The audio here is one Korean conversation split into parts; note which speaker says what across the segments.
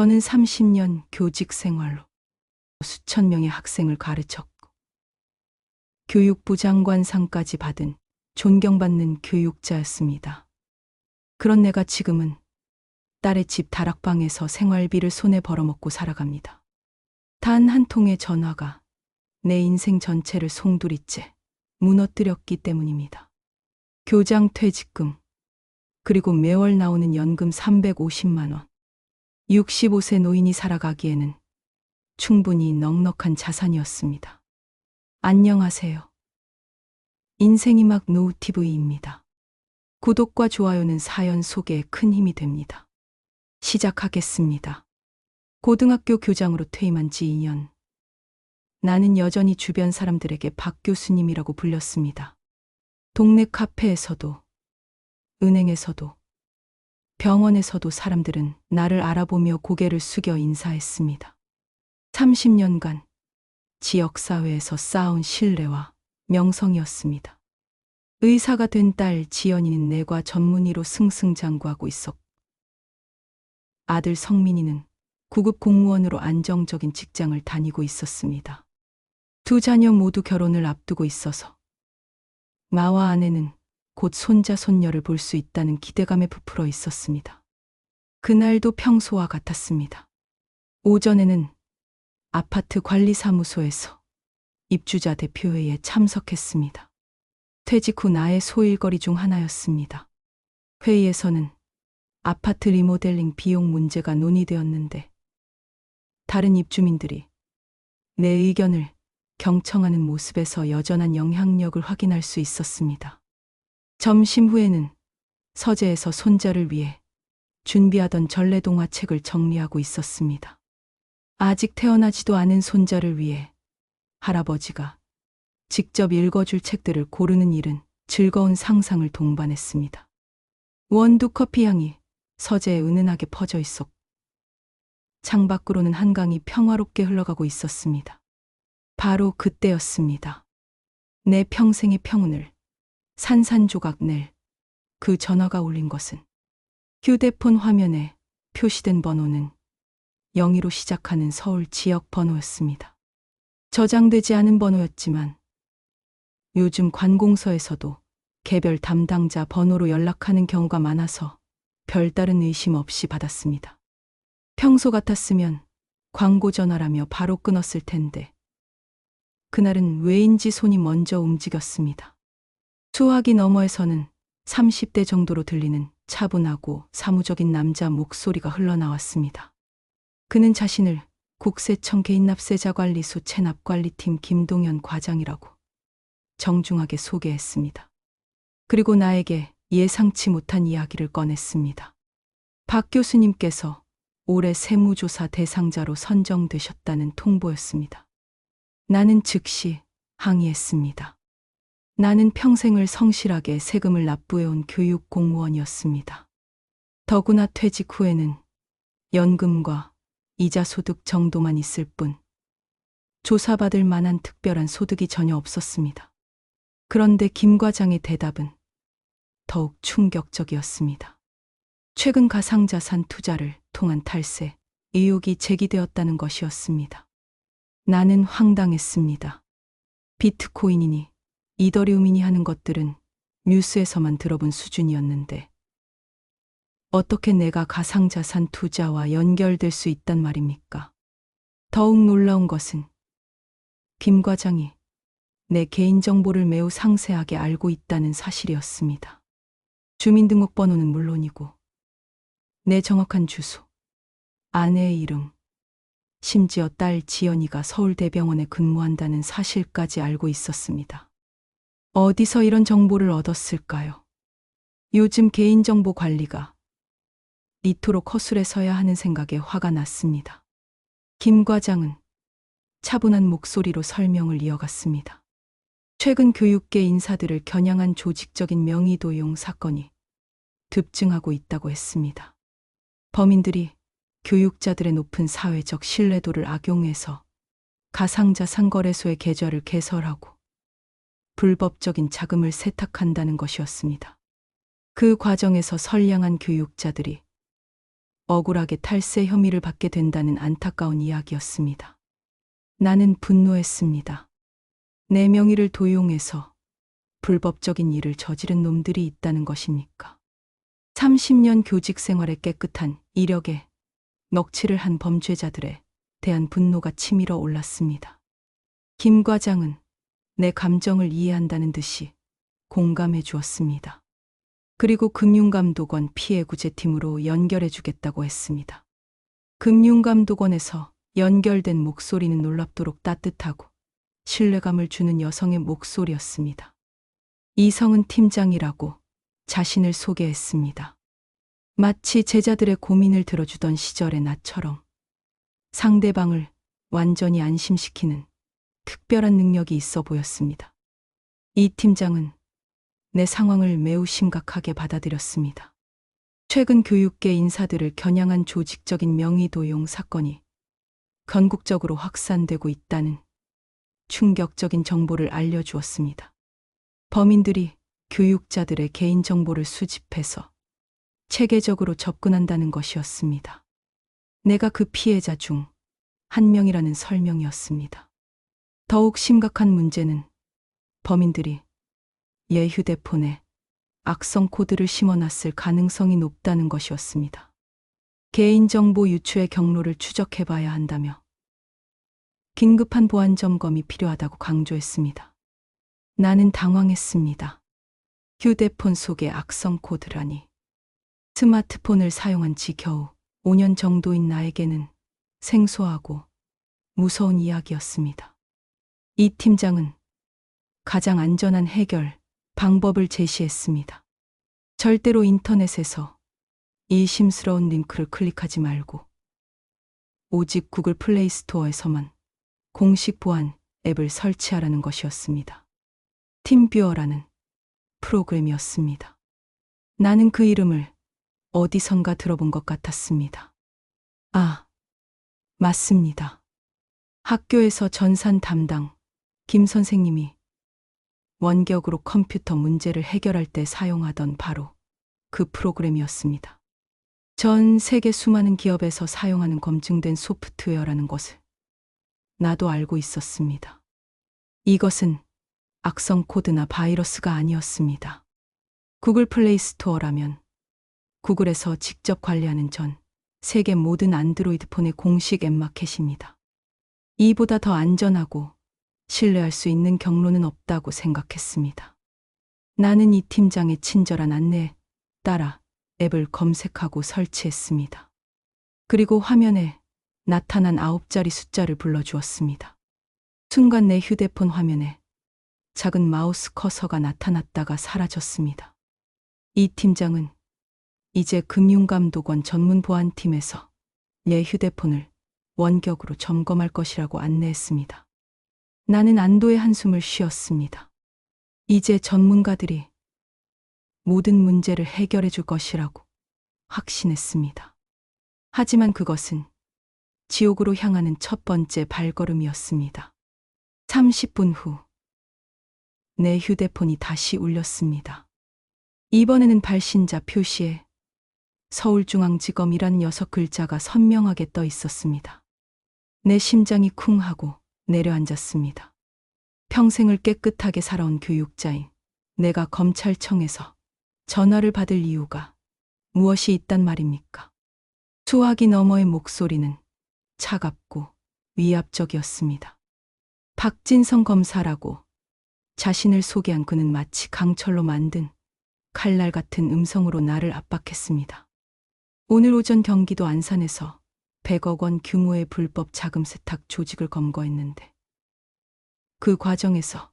Speaker 1: 저는 30년 교직 생활로 수천 명의 학생을 가르쳤고 교육부 장관상까지 받은 존경받는 교육자였습니다. 그런 내가 지금은 딸의 집 다락방에서 생활비를 손에 벌어먹고 살아갑니다. 단 한 통의 전화가 내 인생 전체를 송두리째 무너뜨렸기 때문입니다. 교장 퇴직금, 그리고 매월 나오는 연금 350만원. 65세 노인이 살아가기에는 충분히 넉넉한 자산이었습니다. 안녕하세요. 인생이 막 노우TV입니다. 구독과 좋아요는 사연 소개에 큰 힘이 됩니다. 시작하겠습니다. 고등학교 교장으로 퇴임한 지 2년. 나는 여전히 주변 사람들에게 박 교수님이라고 불렸습니다. 동네 카페에서도, 은행에서도, 병원에서도 사람들은 나를 알아보며 고개를 숙여 인사했습니다. 30년간 지역사회에서 쌓아온 신뢰와 명성이었습니다. 의사가 된 딸 지연이는 내과 전문의로 승승장구하고 있었고, 아들 성민이는 구급 공무원으로 안정적인 직장을 다니고 있었습니다. 두 자녀 모두 결혼을 앞두고 있어서 마와 아내는 곧 손자 손녀를 볼 수 있다는 기대감에 부풀어 있었습니다. 그날도 평소와 같았습니다. 오전에는 아파트 관리사무소에서 입주자 대표회의에 참석했습니다. 퇴직 후 나의 소일거리 중 하나였습니다. 회의에서는 아파트 리모델링 비용 문제가 논의되었는데 다른 입주민들이 내 의견을 경청하는 모습에서 여전한 영향력을 확인할 수 있었습니다. 점심 후에는 서재에서 손자를 위해 준비하던 전래동화책을 정리하고 있었습니다. 아직 태어나지도 않은 손자를 위해 할아버지가 직접 읽어줄 책들을 고르는 일은 즐거운 상상을 동반했습니다. 원두 커피 향이 서재에 은은하게 퍼져 있었고 창밖으로는 한강이 평화롭게 흘러가고 있었습니다. 바로 그때였습니다. 내 평생의 평운을 산산조각 낼 그 전화가 울린 것은 휴대폰 화면에 표시된 번호는 0으로 시작하는 서울 지역 번호였습니다. 저장되지 않은 번호였지만 요즘 관공서에서도 개별 담당자 번호로 연락하는 경우가 많아서 별다른 의심 없이 받았습니다. 평소 같았으면 광고 전화라며 바로 끊었을 텐데 그날은 왜인지 손이 먼저 움직였습니다. 수화기 너머에서는 30대 정도로 들리는 차분하고 사무적인 남자 목소리가 흘러나왔습니다. 그는 자신을 국세청 개인납세자관리소 체납관리팀 김동현 과장이라고 정중하게 소개했습니다. 그리고 나에게 예상치 못한 이야기를 꺼냈습니다. 박 교수님께서 올해 세무조사 대상자로 선정되셨다는 통보였습니다. 나는 즉시 항의했습니다. 나는 평생을 성실하게 세금을 납부해온 교육 공무원이었습니다. 더구나 퇴직 후에는 연금과 이자 소득 정도만 있을 뿐 조사받을 만한 특별한 소득이 전혀 없었습니다. 그런데 김 과장의 대답은 더욱 충격적이었습니다. 최근 가상자산 투자를 통한 탈세, 의혹이 제기되었다는 것이었습니다. 나는 황당했습니다. 비트코인이니 이더리움이니 하는 것들은 뉴스에서만 들어본 수준이었는데 어떻게 내가 가상자산 투자와 연결될 수 있단 말입니까? 더욱 놀라운 것은 김 과장이 내 개인정보를 매우 상세하게 알고 있다는 사실이었습니다. 주민등록번호는 물론이고 내 정확한 주소, 아내의 이름, 심지어 딸 지연이가 서울대병원에 근무한다는 사실까지 알고 있었습니다. 어디서 이런 정보를 얻었을까요? 요즘 개인정보 관리가 이토록 허술해서야 하는 생각에 화가 났습니다. 김 과장은 차분한 목소리로 설명을 이어갔습니다. 최근 교육계 인사들을 겨냥한 조직적인 명의 도용 사건이 급증하고 있다고 했습니다. 범인들이 교육자들의 높은 사회적 신뢰도를 악용해서 가상자산 거래소의 계좌를 개설하고 불법적인 자금을 세탁한다는 것이었습니다. 그 과정에서 선량한 교육자들이 억울하게 탈세 혐의를 받게 된다는 안타까운 이야기였습니다. 나는 분노했습니다. 내 명의를 도용해서 불법적인 일을 저지른 놈들이 있다는 것입니까? 30년 교직 생활의 깨끗한 이력에 넋치를 한 범죄자들에 대한 분노가 치밀어 올랐습니다. 김 과장은 내 감정을 이해한다는 듯이 공감해 주었습니다. 그리고 금융감독원 피해구제팀으로 연결해 주겠다고 했습니다. 금융감독원에서 연결된 목소리는 놀랍도록 따뜻하고 신뢰감을 주는 여성의 목소리였습니다. 이성은 팀장이라고 자신을 소개했습니다. 마치 제자들의 고민을 들어주던 시절의 나처럼 상대방을 완전히 안심시키는 특별한 능력이 있어 보였습니다. 이 팀장은 내 상황을 매우 심각하게 받아들였습니다. 최근 교육계 인사들을 겨냥한 조직적인 명의 도용 사건이 전국적으로 확산되고 있다는 충격적인 정보를 알려주었습니다. 범인들이 교육자들의 개인정보를 수집해서 체계적으로 접근한다는 것이었습니다. 내가 그 피해자 중 한 명이라는 설명이었습니다. 더욱 심각한 문제는 범인들이 얘 휴대폰에 악성 코드를 심어놨을 가능성이 높다는 것이었습니다. 개인정보 유출의 경로를 추적해봐야 한다며 긴급한 보안 점검이 필요하다고 강조했습니다. 나는 당황했습니다. 휴대폰 속에 악성 코드라니. 스마트폰을 사용한 지 겨우 5년 정도인 나에게는 생소하고 무서운 이야기였습니다. 이 팀장은 가장 안전한 해결 방법을 제시했습니다. 절대로 인터넷에서 이심스러운 링크를 클릭하지 말고 오직 구글 플레이 스토어에서만 공식 보안 앱을 설치하라는 것이었습니다. 팀뷰어라는 프로그램이었습니다. 나는 그 이름을 어디선가 들어본 것 같았습니다. 아, 맞습니다. 학교에서 전산 담당 김 선생님이 원격으로 컴퓨터 문제를 해결할 때 사용하던 바로 그 프로그램이었습니다. 전 세계 수많은 기업에서 사용하는 검증된 소프트웨어라는 것을 나도 알고 있었습니다. 이것은 악성 코드나 바이러스가 아니었습니다. 구글 플레이 스토어라면 구글에서 직접 관리하는 전 세계 모든 안드로이드 폰의 공식 앱 마켓입니다. 이보다 더 안전하고 신뢰할 수 있는 경로는 없다고 생각했습니다. 나는 이 팀장의 친절한 안내에 따라 앱을 검색하고 설치했습니다. 그리고 화면에 나타난 아홉 자리 숫자를 불러주었습니다. 순간 내 휴대폰 화면에 작은 마우스 커서가 나타났다가 사라졌습니다. 이 팀장은 이제 금융감독원 전문 보안팀에서 내 휴대폰을 원격으로 점검할 것이라고 안내했습니다. 나는 안도의 한숨을 쉬었습니다. 이제 전문가들이 모든 문제를 해결해 줄 것이라고 확신했습니다. 하지만 그것은 지옥으로 향하는 첫 번째 발걸음이었습니다. 30분 후, 내 휴대폰이 다시 울렸습니다. 이번에는 발신자 표시에 서울중앙지검이라는 여섯 글자가 선명하게 떠 있었습니다. 내 심장이 쿵 하고 내려앉았습니다. 평생을 깨끗하게 살아온 교육자인 내가 검찰청에서 전화를 받을 이유가 무엇이 있단 말입니까? 수화기 너머의 목소리는 차갑고 위압적이었습니다. 박진성 검사라고 자신을 소개한 그는 마치 강철로 만든 칼날 같은 음성으로 나를 압박했습니다. 오늘 오전 경기도 안산에서 100억 원 규모의 불법 자금 세탁 조직을 검거했는데 그 과정에서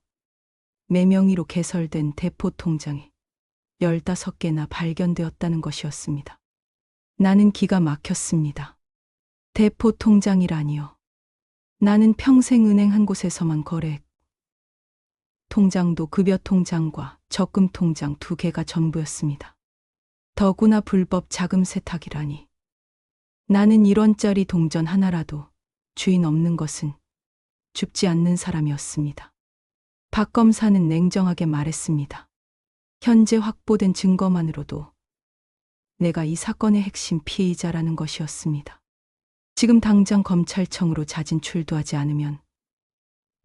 Speaker 1: 매명의로 개설된 대포 통장이 15개나 발견되었다는 것이었습니다. 나는 기가 막혔습니다. 대포 통장이라니요. 나는 평생 은행 한 곳에서만 거래했고 통장도 급여 통장과 적금 통장 두 개가 전부였습니다. 더구나 불법 자금 세탁이라니. 나는 1원짜리 동전 하나라도 주인 없는 것은 죽지 않는 사람이었습니다. 박 검사는 냉정하게 말했습니다. 현재 확보된 증거만으로도 내가 이 사건의 핵심 피의자라는 것이었습니다. 지금 당장 검찰청으로 자진 출두하지 않으면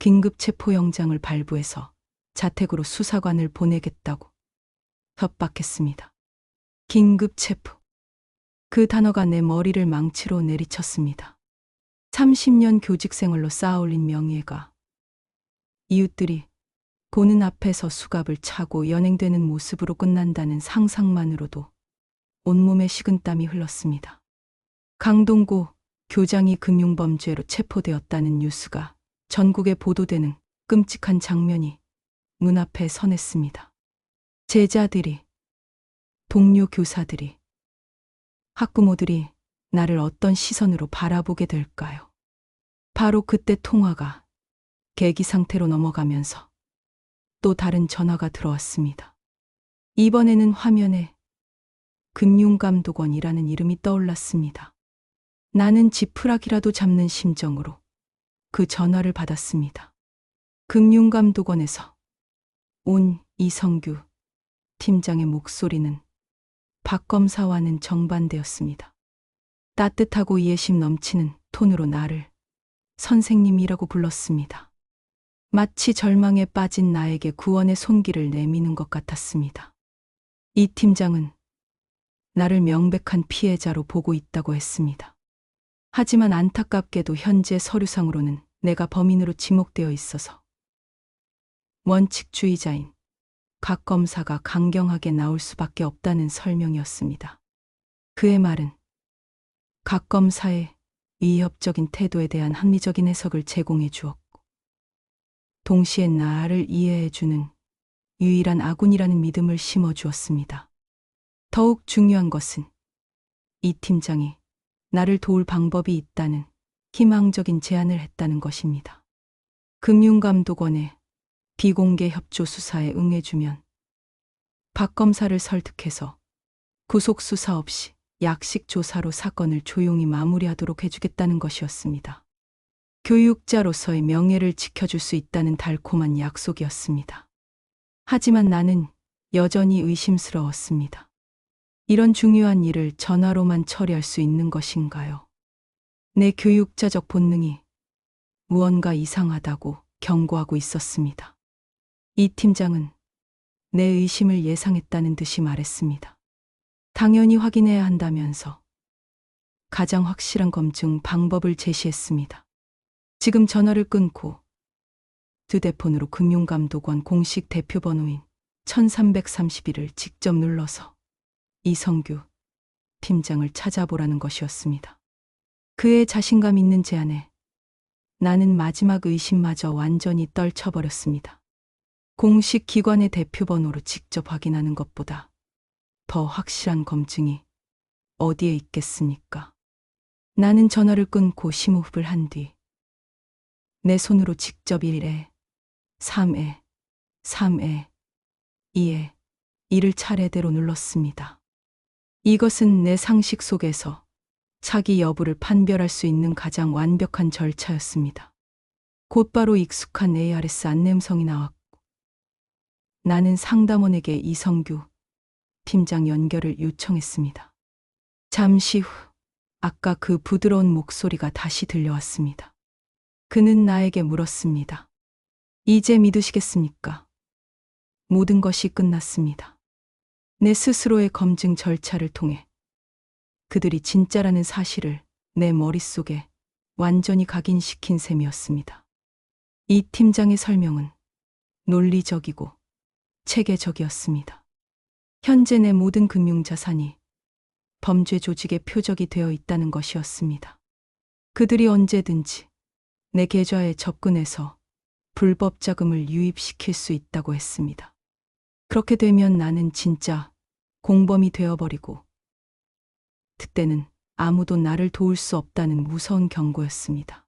Speaker 1: 긴급 체포영장을 발부해서 자택으로 수사관을 보내겠다고 협박했습니다. 긴급 체포. 그 단어가 내 머리를 망치로 내리쳤습니다. 30년 교직 생활로 쌓아올린 명예가 이웃들이 보는 앞에서 수갑을 차고 연행되는 모습으로 끝난다는 상상만으로도 온몸에 식은땀이 흘렀습니다. 강동구 교장이 금융범죄로 체포되었다는 뉴스가 전국에 보도되는 끔찍한 장면이 눈앞에 선했습니다. 제자들이, 동료 교사들이, 학부모들이 나를 어떤 시선으로 바라보게 될까요? 바로 그때 통화가 계기 상태로 넘어가면서 또 다른 전화가 들어왔습니다. 이번에는 화면에 금융감독원이라는 이름이 떠올랐습니다. 나는 지푸라기라도 잡는 심정으로 그 전화를 받았습니다. 금융감독원에서 온 이성규 팀장의 목소리는 박 검사와는 정반대였습니다. 따뜻하고 이해심 넘치는 톤으로 나를 선생님이라고 불렀습니다. 마치 절망에 빠진 나에게 구원의 손길을 내미는 것 같았습니다. 이 팀장은 나를 명백한 피해자로 보고 있다고 했습니다. 하지만 안타깝게도 현재 서류상으로는 내가 범인으로 지목되어 있어서 원칙주의자인 각 검사가 강경하게 나올 수밖에 없다는 설명이었습니다. 그의 말은 각 검사의 위협적인 태도에 대한 합리적인 해석을 제공해 주었고, 동시에 나를 이해해 주는 유일한 아군이라는 믿음을 심어 주었습니다. 더욱 중요한 것은 이 팀장이 나를 도울 방법이 있다는 희망적인 제안을 했다는 것입니다. 금융감독원의 비공개 협조 수사에 응해주면 박 검사를 설득해서 구속 수사 없이 약식 조사로 사건을 조용히 마무리하도록 해주겠다는 것이었습니다. 교육자로서의 명예를 지켜줄 수 있다는 달콤한 약속이었습니다. 하지만 나는 여전히 의심스러웠습니다. 이런 중요한 일을 전화로만 처리할 수 있는 것인가요? 내 교육자적 본능이 무언가 이상하다고 경고하고 있었습니다. 이 팀장은 내 의심을 예상했다는 듯이 말했습니다. 당연히 확인해야 한다면서 가장 확실한 검증 방법을 제시했습니다. 지금 전화를 끊고 휴대폰으로 금융감독원 공식 대표 번호인 1331을 직접 눌러서 이성규 팀장을 찾아보라는 것이었습니다. 그의 자신감 있는 제안에 나는 마지막 의심마저 완전히 떨쳐버렸습니다. 공식 기관의 대표번호로 직접 확인하는 것보다 더 확실한 검증이 어디에 있겠습니까? 나는 전화를 끊고 심호흡을 한 뒤 내 손으로 직접 1에, 3에, 3에, 2에, 2를 차례대로 눌렀습니다. 이것은 내 상식 속에서 차기 여부를 판별할 수 있는 가장 완벽한 절차였습니다. 곧바로 익숙한 ARS 안내음성이 나왔고, 나는 상담원에게 이성규 팀장 연결을 요청했습니다. 잠시 후, 아까 그 부드러운 목소리가 다시 들려왔습니다. 그는 나에게 물었습니다. 이제 믿으시겠습니까? 모든 것이 끝났습니다. 내 스스로의 검증 절차를 통해 그들이 진짜라는 사실을 내 머릿속에 완전히 각인시킨 셈이었습니다. 이 팀장의 설명은 논리적이고 체계적이었습니다. 현재 내 모든 금융자산이 범죄 조직의 표적이 되어 있다는 것이었습니다. 그들이 언제든지 내 계좌에 접근해서 불법 자금을 유입시킬 수 있다고 했습니다. 그렇게 되면 나는 진짜 공범이 되어버리고 그때는 아무도 나를 도울 수 없다는 무서운 경고였습니다.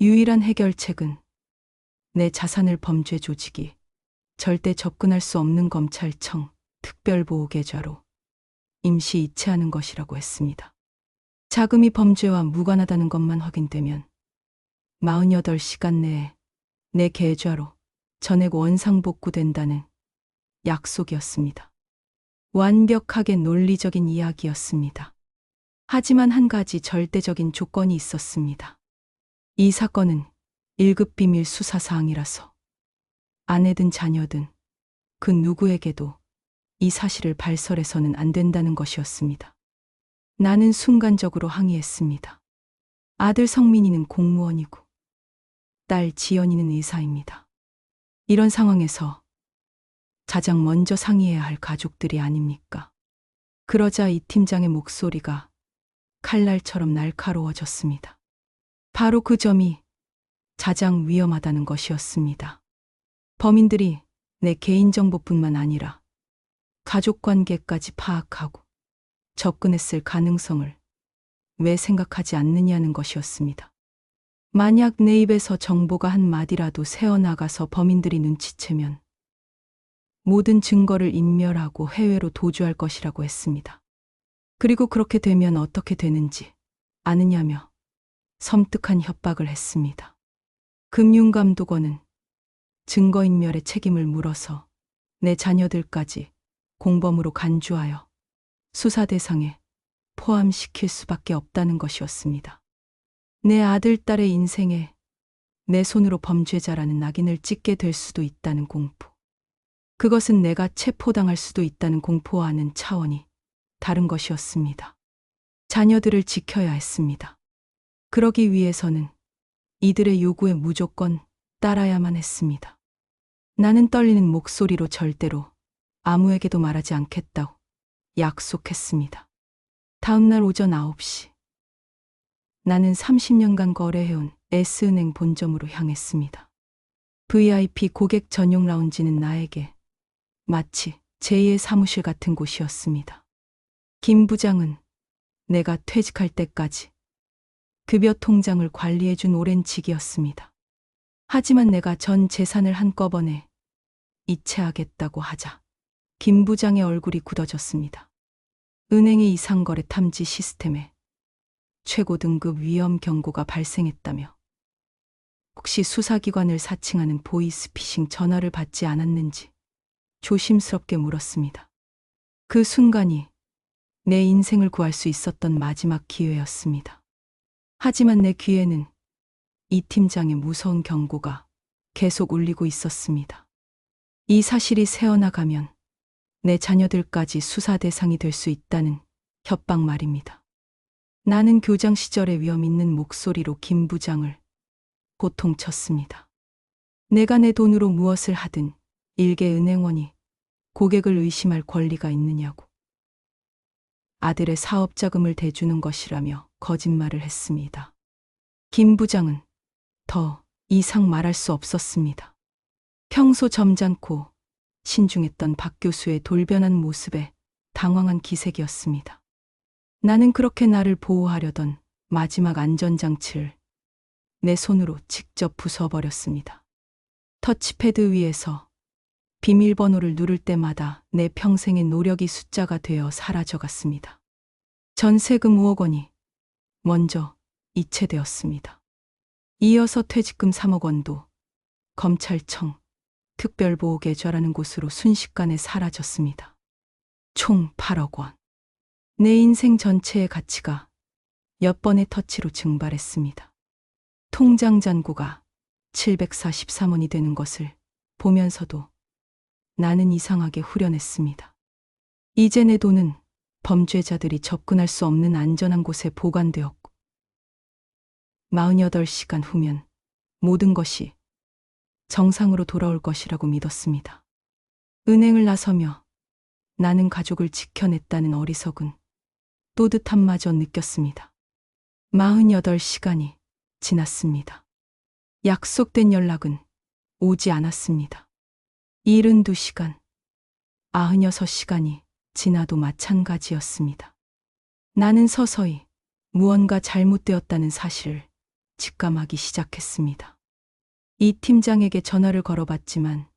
Speaker 1: 유일한 해결책은 내 자산을 범죄 조직이 절대 접근할 수 없는 검찰청 특별보호계좌로 임시 이체하는 것이라고 했습니다. 자금이 범죄와 무관하다는 것만 확인되면 48시간 내에 내 계좌로 전액 원상복구된다는 약속이었습니다. 완벽하게 논리적인 이야기였습니다. 하지만 한 가지 절대적인 조건이 있었습니다. 이 사건은 1급 비밀 수사 사항이라서 아내든 자녀든 그 누구에게도 이 사실을 발설해서는 안 된다는 것이었습니다. 나는 순간적으로 항의했습니다. 아들 성민이는 공무원이고 딸 지연이는 의사입니다. 이런 상황에서 가장 먼저 상의해야 할 가족들이 아닙니까? 그러자 이 팀장의 목소리가 칼날처럼 날카로워졌습니다. 바로 그 점이 가장 위험하다는 것이었습니다. 범인들이 내 개인정보뿐만 아니라 가족 관계까지 파악하고 접근했을 가능성을 왜 생각하지 않느냐는 것이었습니다. 만약 내 입에서 정보가 한 마디라도 새어나가서 범인들이 눈치채면 모든 증거를 인멸하고 해외로 도주할 것이라고 했습니다. 그리고 그렇게 되면 어떻게 되는지 아느냐며 섬뜩한 협박을 했습니다. 금융감독원은 증거인멸의 책임을 물어서 내 자녀들까지 공범으로 간주하여 수사 대상에 포함시킬 수밖에 없다는 것이었습니다. 내 아들, 딸의 인생에 내 손으로 범죄자라는 낙인을 찍게 될 수도 있다는 공포. 그것은 내가 체포당할 수도 있다는 공포와는 차원이 다른 것이었습니다. 자녀들을 지켜야 했습니다. 그러기 위해서는 이들의 요구에 무조건 따라야만 했습니다. 나는 떨리는 목소리로 절대로 아무에게도 말하지 않겠다고 약속했습니다. 다음날 오전 9시. 나는 30년간 거래해온 S은행 본점으로 향했습니다. VIP 고객 전용 라운지는 나에게 마치 제2의 사무실 같은 곳이었습니다. 김 부장은 내가 퇴직할 때까지 급여 통장을 관리해준 오랜 직이었습니다. 하지만 내가 전 재산을 한꺼번에 이체하겠다고 하자 김 부장의 얼굴이 굳어졌습니다. 은행의 이상거래 탐지 시스템에 최고 등급 위험 경고가 발생했다며 혹시 수사기관을 사칭하는 보이스피싱 전화를 받지 않았는지 조심스럽게 물었습니다. 그 순간이 내 인생을 구할 수 있었던 마지막 기회였습니다. 하지만 내 귀에는 이 팀장의 무서운 경고가 계속 울리고 있었습니다. 이 사실이 새어나가면 내 자녀들까지 수사 대상이 될 수 있다는 협박 말입니다. 나는 교장 시절에 위험 있는 목소리로 김 부장을 고통쳤습니다. 내가 내 돈으로 무엇을 하든 일개 은행원이 고객을 의심할 권리가 있느냐고. 아들의 사업 자금을 대주는 것이라며 거짓말을 했습니다. 김 부장은 더 이상 말할 수 없었습니다. 평소 점잖고 신중했던 박 교수의 돌변한 모습에 당황한 기색이었습니다. 나는 그렇게 나를 보호하려던 마지막 안전장치를 내 손으로 직접 부숴버렸습니다. 터치패드 위에서 비밀번호를 누를 때마다 내 평생의 노력이 숫자가 되어 사라져갔습니다. 전세금 5억 원이 먼저 이체되었습니다. 이어서 퇴직금 3억 원도 검찰청 특별보호 계좌라는 곳으로 순식간에 사라졌습니다. 총 8억 원. 내 인생 전체의 가치가 몇 번의 터치로 증발했습니다. 통장 잔고가 743원이 되는 것을 보면서도 나는 이상하게 후련했습니다. 이제 내 돈은 범죄자들이 접근할 수 없는 안전한 곳에 보관되었고, 48시간 후면 모든 것이 정상으로 돌아올 것이라고 믿었습니다. 은행을 나서며 나는 가족을 지켜냈다는 어리석은 또듯함마저 느꼈습니다. 48시간이 지났습니다. 약속된 연락은 오지 않았습니다. 72시간, 96시간이 지나도 마찬가지였습니다. 나는 서서히 무언가 잘못되었다는 사실을 직감하기 시작했습니다. 이 팀장에게 전화를 걸어봤지만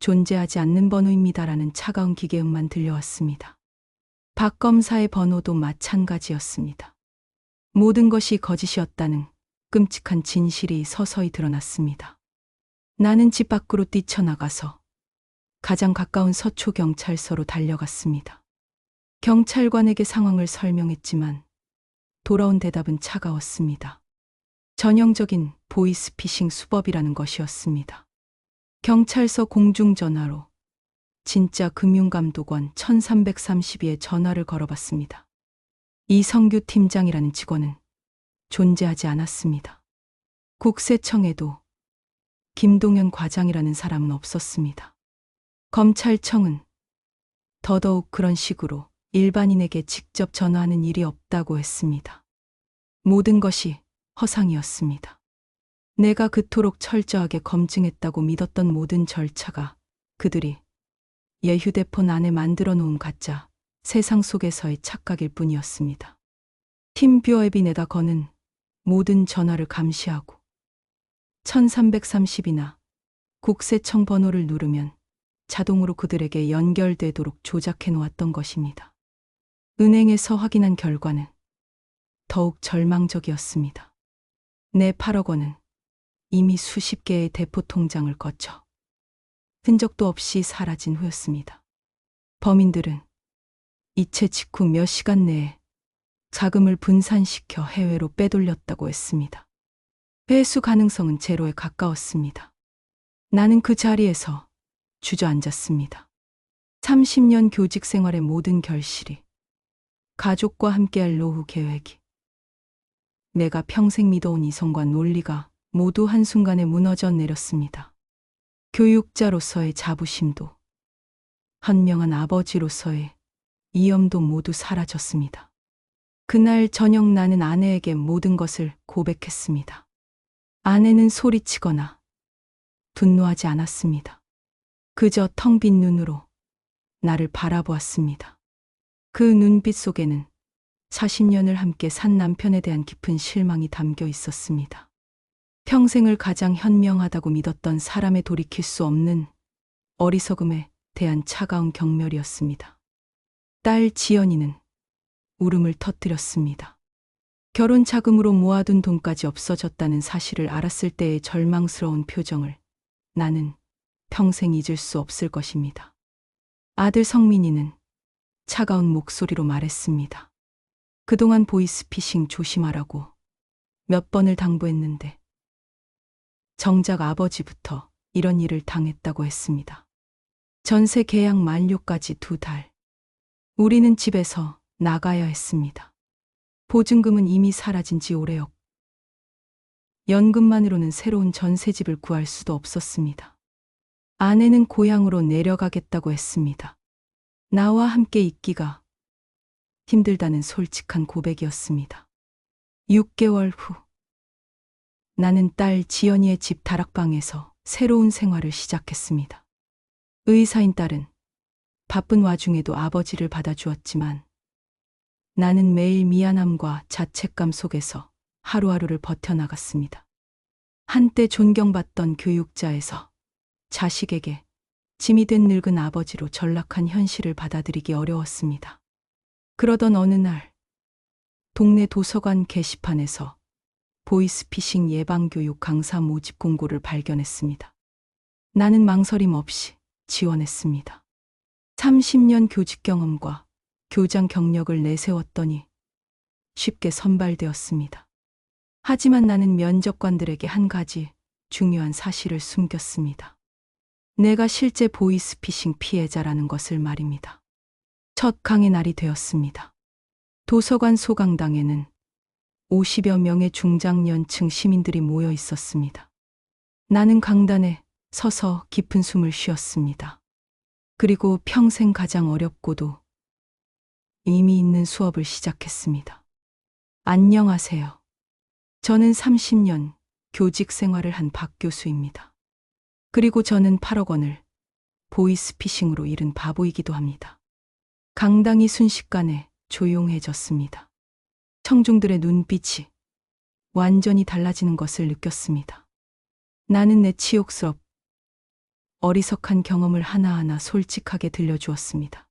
Speaker 1: 존재하지 않는 번호입니다라는 차가운 기계음만 들려왔습니다. 박 검사의 번호도 마찬가지였습니다. 모든 것이 거짓이었다는 끔찍한 진실이 서서히 드러났습니다. 나는 집 밖으로 뛰쳐나가서 가장 가까운 서초 경찰서로 달려갔습니다. 경찰관에게 상황을 설명했지만 돌아온 대답은 차가웠습니다. 전형적인 보이스피싱 수법이라는 것이었습니다. 경찰서 공중전화로 진짜 금융감독원 1332에 전화를 걸어봤습니다. 이성규 팀장이라는 직원은 존재하지 않았습니다. 국세청에도 김동현 과장이라는 사람은 없었습니다. 검찰청은 더더욱 그런 식으로 일반인에게 직접 전화하는 일이 없다고 했습니다. 모든 것이 허상이었습니다. 내가 그토록 철저하게 검증했다고 믿었던 모든 절차가 그들이 얘 휴대폰 안에 만들어 놓은 가짜 세상 속에서의 착각일 뿐이었습니다. 팀뷰어 앱이 내다 거는 모든 전화를 감시하고 1330이나 국세청 번호를 누르면 자동으로 그들에게 연결되도록 조작해 놓았던 것입니다. 은행에서 확인한 결과는 더욱 절망적이었습니다. 내 8억 원은 이미 수십 개의 대포 통장을 거쳐 흔적도 없이 사라진 후였습니다. 범인들은 이체 직후 몇 시간 내에 자금을 분산시켜 해외로 빼돌렸다고 했습니다. 회수 가능성은 제로에 가까웠습니다. 나는 그 자리에서 주저앉았습니다. 30년 교직 생활의 모든 결실이 가족과 함께할 노후 계획이 내가 평생 믿어온 이성과 논리가 모두 한순간에 무너져 내렸습니다. 교육자로서의 자부심도 현명한 아버지로서의 이염도 모두 사라졌습니다. 그날 저녁 나는 아내에게 모든 것을 고백했습니다. 아내는 소리치거나 분노하지 않았습니다. 그저 텅 빈 눈으로 나를 바라보았습니다. 그 눈빛 속에는 40년을 함께 산 남편에 대한 깊은 실망이 담겨 있었습니다. 평생을 가장 현명하다고 믿었던 사람에 돌이킬 수 없는 어리석음에 대한 차가운 경멸이었습니다. 딸 지연이는 울음을 터뜨렸습니다. 결혼 자금으로 모아둔 돈까지 없어졌다는 사실을 알았을 때의 절망스러운 표정을 나는 평생 잊을 수 없을 것입니다. 아들 성민이는 차가운 목소리로 말했습니다. 그동안 보이스피싱 조심하라고 몇 번을 당부했는데 정작 아버지부터 이런 일을 당했다고 했습니다. 전세 계약 만료까지 두 달. 우리는 집에서 나가야 했습니다. 보증금은 이미 사라진 지 오래였고, 연금만으로는 새로운 전세집을 구할 수도 없었습니다. 아내는 고향으로 내려가겠다고 했습니다. 나와 함께 있기가 힘들다는 솔직한 고백이었습니다. 6개월 후, 나는 딸 지연이의 집 다락방에서 새로운 생활을 시작했습니다. 의사인 딸은 바쁜 와중에도 아버지를 받아주었지만 나는 매일 미안함과 자책감 속에서 하루하루를 버텨나갔습니다. 한때 존경받던 교육자에서 자식에게 짐이 된 늙은 아버지로 전락한 현실을 받아들이기 어려웠습니다. 그러던 어느 날, 동네 도서관 게시판에서 보이스피싱 예방교육 강사 모집 공고를 발견했습니다. 나는 망설임 없이 지원했습니다. 30년 교직 경험과 교장 경력을 내세웠더니 쉽게 선발되었습니다. 하지만 나는 면접관들에게 한 가지 중요한 사실을 숨겼습니다. 내가 실제 보이스피싱 피해자라는 것을 말입니다. 첫 강의 날이 되었습니다. 도서관 소강당에는 50여 명의 중장년층 시민들이 모여 있었습니다. 나는 강단에 서서 깊은 숨을 쉬었습니다. 그리고 평생 가장 어렵고도 의미 있는 수업을 시작했습니다. 안녕하세요. 저는 30년 교직 생활을 한 박 교수입니다. 그리고 저는 8억 원을 보이스피싱으로 잃은 바보이기도 합니다. 강당이 순식간에 조용해졌습니다. 청중들의 눈빛이 완전히 달라지는 것을 느꼈습니다. 나는 내 치욕스럽, 어리석한 경험을 하나하나 솔직하게 들려주었습니다.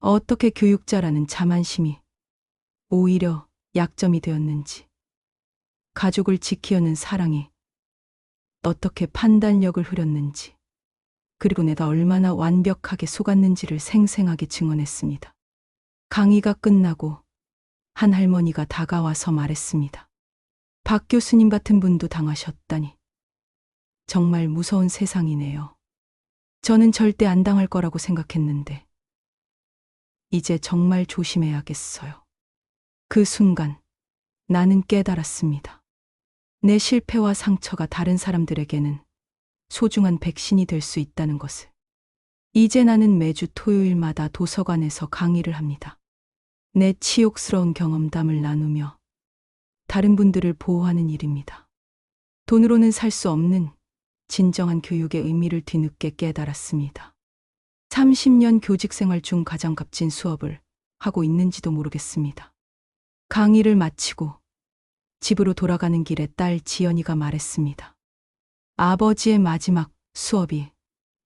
Speaker 1: 어떻게 교육자라는 자만심이 오히려 약점이 되었는지, 가족을 지키려는 사랑이 어떻게 판단력을 흐렸는지, 그리고 내가 얼마나 완벽하게 속았는지를 생생하게 증언했습니다. 강의가 끝나고 한 할머니가 다가와서 말했습니다. 박 교수님 같은 분도 당하셨다니. 정말 무서운 세상이네요. 저는 절대 안 당할 거라고 생각했는데. 이제 정말 조심해야겠어요. 그 순간 나는 깨달았습니다. 내 실패와 상처가 다른 사람들에게는 소중한 백신이 될 수 있다는 것을. 이제 나는 매주 토요일마다 도서관에서 강의를 합니다. 내 치욕스러운 경험담을 나누며 다른 분들을 보호하는 일입니다. 돈으로는 살 수 없는 진정한 교육의 의미를 뒤늦게 깨달았습니다. 30년 교직 생활 중 가장 값진 수업을 하고 있는지도 모르겠습니다. 강의를 마치고 집으로 돌아가는 길에 딸 지연이가 말했습니다. 아버지의 마지막 수업이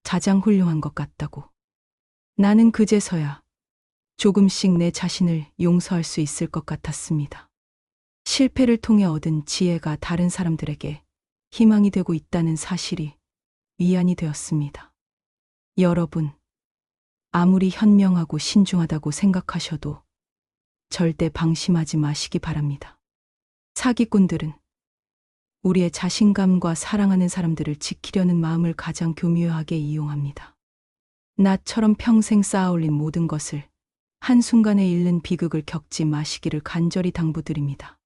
Speaker 1: 가장 훌륭한 것 같다고. 나는 그제서야 조금씩 내 자신을 용서할 수 있을 것 같았습니다. 실패를 통해 얻은 지혜가 다른 사람들에게 희망이 되고 있다는 사실이 위안이 되었습니다. 여러분, 아무리 현명하고 신중하다고 생각하셔도 절대 방심하지 마시기 바랍니다. 사기꾼들은 우리의 자신감과 사랑하는 사람들을 지키려는 마음을 가장 교묘하게 이용합니다. 나처럼 평생 쌓아올린 모든 것을 한순간에 잃는 비극을 겪지 마시기를 간절히 당부드립니다.